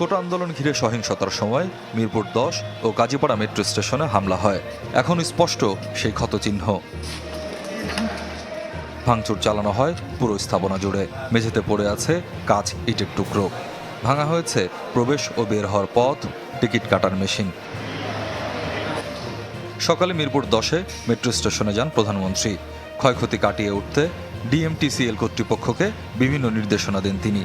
কোটা আন্দোলন ঘিরে সহিংসতার সময় মিরপুর দশ ও কাজীপাড়া মেট্রো স্টেশনে হামলা হয়। এখন স্পষ্ট সেই ক্ষতচিহ্ন। ভাঙচুর চালানো হয় পুরো স্থাপনা জুড়ে। মেঝেতে পড়ে আছে কাজ ইটের টুকরো। ভাঙা হয়েছে প্রবেশ ও বের হওয়ার পথ, টিকিট কাটার মেশিন। সকালে মিরপুর দশে মেট্রো স্টেশনে যান প্রধানমন্ত্রী। ক্ষয়ক্ষতি কাটিয়ে উঠতে ডিএমটিসিএল কর্তৃপক্ষকে বিভিন্ন নির্দেশনা দেন তিনি।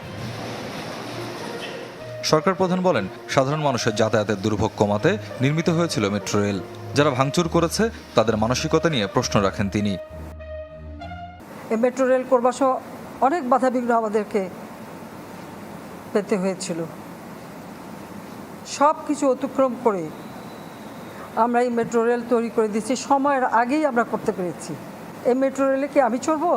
সরকার প্রধান বলেন, সাধারণ মানুষের যাতায়াতের দুর্ভোগ কমাতে নির্মিত হয়েছিল মেট্রো রেল। যারা ভাঙচুর করেছে, তাদের মানসিকতা নিয়ে প্রশ্ন রাখেন তিনি। মেট্রো রেল করবার অনেক বাধাবিঘ্ন আমাদেরকে পেতে হয়েছিল। সব কিছু অতিক্রম করে আমরা এই মেট্রো রেল তৈরি করে দিচ্ছি সময়ের আগেই আমরা করতে পেরেছি। এই মেট্রো রেলে কি আমি চড়বো?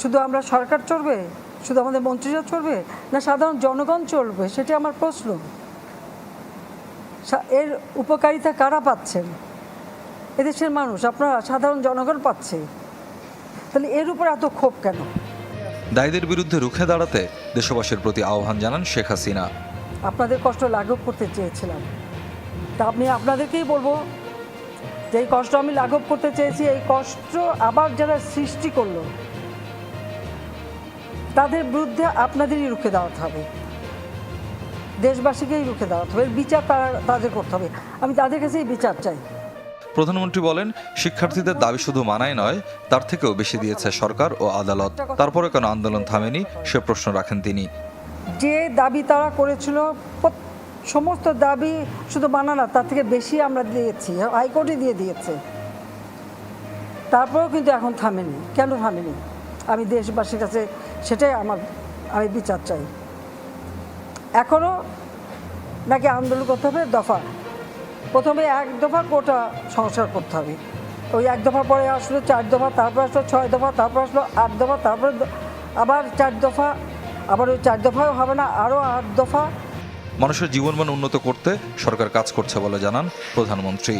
শুধু আমরা সরকার চড়বে? শুধু আমাদের মন্ত্রীরা চলবে না সাধারণ জনগণ চলবে? সেটি আমার প্রশ্ন। এর উপকারিতা কারা পাচ্ছেন? এদেশের মানুষ আপনারা সাধারণ জনগণ পাচ্ছে তাহলে এর উপর এত ক্ষোভ কেন? দায়ীদের বিরুদ্ধে রুখে দাঁড়াতে দেশবাসীর প্রতি আহ্বান জানান শেখ হাসিনা। আপনাদের কষ্ট লাঘব করতে চেয়েছিলাম। তা আমি আপনাদেরকেই বলব যে এই কষ্ট আমি লাঘব করতে চেয়েছি এই কষ্ট আবার যারা সৃষ্টি করল তাদের বিরুদ্ধে আপনাদেরই রুখে দাঁড়াতে হবে। দেশবাসীকেই রুখে দাঁড়াতে হবে। বিচার তারা তাদের করতে হবে। আমি তাদের কাছেই বিচার চাই। প্রধানমন্ত্রী বলেন শিক্ষার্থীদের দাবি শুধু মানায় নয় তার থেকেও বেশি দিয়েছে সরকার ও আদালত। তারপরে কেন আন্দোলন থামেনি সে প্রশ্ন রাখেন তিনি। যে দাবি তারা করেছিল সমস্ত দাবি শুধু মানা না তার থেকে বেশি আমরা দিয়েছি হাইকোর্টে দিয়ে দিয়েছে। তারপরেও কিন্তু এখন থামেনি। কেন থামেনি? আমি দেশবাসীর কাছে সেটাই আমার, আমি বিচার চাই। এখনও নাকি আন্দোলন করতে হবে? দফা। প্রথমে এক দফা কোটা সংস্কার করতে হবে। ওই এক দফা পরে আসলো, চার দফা, তারপর আসলো, ছয় দফা, তারপর আসলো, আট দফা, তারপরে আবার চার দফা, আবার ওই চার দফাও হবে না আরও আট দফা। মানুষের জীবনমান উন্নত করতে সরকার কাজ করছে বলে জানান প্রধানমন্ত্রী।